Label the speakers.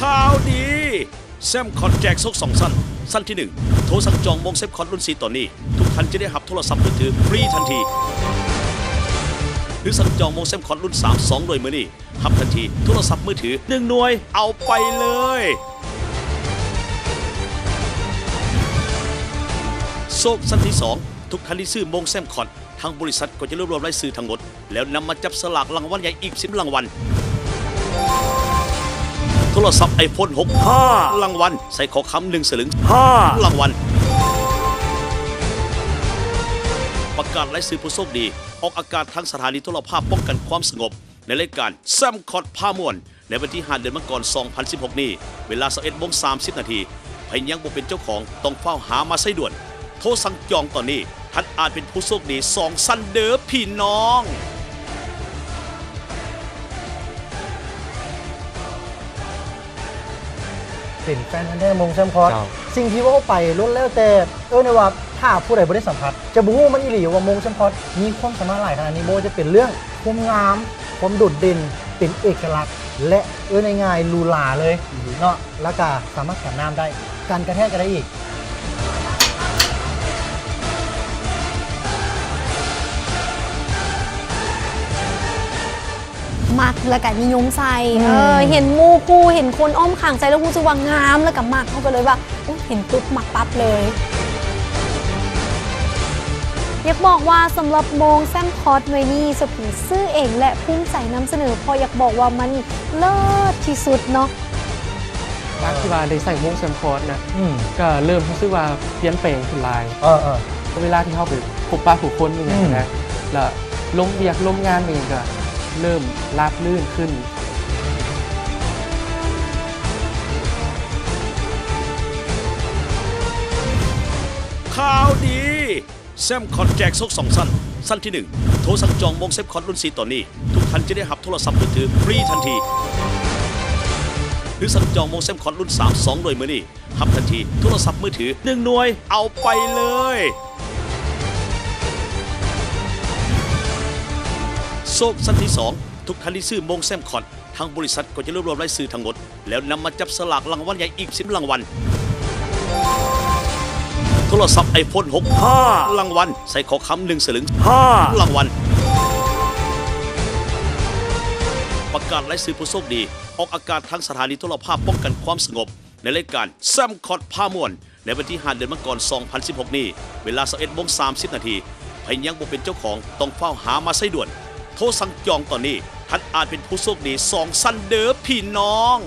Speaker 1: ข่าวดีแซมคอนแจกซกสองสั้น สั้นที่ 1 โทรสั่งจองมงเซฟคอนรุ่นสีตอนนี้ ทุกท่านจะได้หับโทรศัพท์มือถือฟรีทันที หรือสั่งจองมงเซฟคอนรุ่น 3 2ด้วยมือนี่หับทันที โทรศัพท์มือถือ 1 หน่วยเอาไปเลย โซกสั้นที่ 2 ทุกท่านที่ซื้อมงแซมคอนทางบริษัทก็จะรวบรวมรายชื่อทั้งหมด แล้วนำมาจับสลากรางวัลใหญ่อีก10รางวัล โทรศัพท์ iPhone 6 5รางวัลใส่ขอคำหนึ่งสลึง5รางวัลประกาศรายชื่อผู้โชคดี ออกอากาศทางสถานีโทรภาพป้องกันความสงบ ในรายการแซมคอดพามวน ในวันที่5เดือนมกราคม2016 นี้ เวลา 11โมง30 นาทีใครยังบ่เป็นเจ้าของต้องเฝ้าหามาใส่ด่วน โทรสั่งจองตอนนี้ท่านอาจเป็นผู้โชคดีสองสันเดอพี่น้อง
Speaker 2: เป็นแฟนพันธุ์แท้มงแซมคอร์ส
Speaker 3: เจ้า
Speaker 2: สิ่งที่ว่าไปล้วนแล้วแต่เออในว่าถ้าผู้ใดบ่ได้สัมผัส จะบู้มันอีหลีว่ามงแซมคอร์สมีความสามารถหลายขนาดนี้โบจะเป็นเรื่องความงามความโดดเด่นเป็นเอกลักษณ์ และเออในง่ายๆลูลาเลยเนาะแล้วก็สามารถกันน้ำได้การกระแทกกันได้อีก
Speaker 4: มักแล้วก็นิยมใส่
Speaker 2: อืม
Speaker 4: เออเห็นหมูคู่เห็นคนอ้อมข้างใจแล้วรู้สึกว่างามแล้วก็มักเขาก็เลยว่าอุ๊ยเห็นปุ๊บมักปั๊บเลยอยากบอกว่าสำหรับโมงแซมคอร์สไว้นี่สผีซื้อเองและภูมิใจนำเสนอเพออยากบอกว่ามันเลิศที่สุดเนาะ
Speaker 3: การที่ว่าได้ใส่วงแซมคอร์สนะ
Speaker 2: อืม
Speaker 3: ก็เริ่มรู้สึกว่าเปลี่ยนแปลงขึ้นหลาย
Speaker 2: เออเออ
Speaker 3: เวลาที่เข้าไปพบปะผู้คนอย่างเงี้
Speaker 2: อื
Speaker 3: ย
Speaker 2: ม
Speaker 3: นะแล้วลงเรียกลงงานเองก็ เริ่มราบลื่นขึ้น
Speaker 1: ข่าวดีแซมคอนแจกซกสองสั้น สั้นที่ 1 โทรสั่งจองมงเซฟคอนรุ่นสีตอนนี้ ทุกท่านจะได้หับโทรศัพท์มือถือฟรีทันที หรือสั่งจองมงเซฟคอนรุ่น 3 2ด้วยมือนี่หับทันที โทรศัพท์มือถือ 1 หน่วยเอาไปเลย โซกสั้นที่ 2 ทุกท่านที่ซื้อมงแซมคอน ทางบริษัทก็จะรวบรวมรายชื่อทั้งหมด แล้วนำมาจับสลากรางวัลใหญ่อีก 10 รางวัล โทรศัพท์ iPhone 6 5รางวัล ใส่ขอคำหนึ่งสลึง5รางวัล ประกาศรายชื่อผู้โชคดี ออกอากาศทางสถานีโทรภาพป้องกันความสงบ ในรายการแซมคอดพามวนในวันที่ 5 เดือนมกราคม2016 นี้ เวลา 11โมง30 นาทีใครยังบ่เป็นเจ้าของต้องเฝ้าหามาใส่ด่วน โทสังจองตอนนี้ท่านอาจเป็นผู้โชคดีสองสันเดอพี่น้อง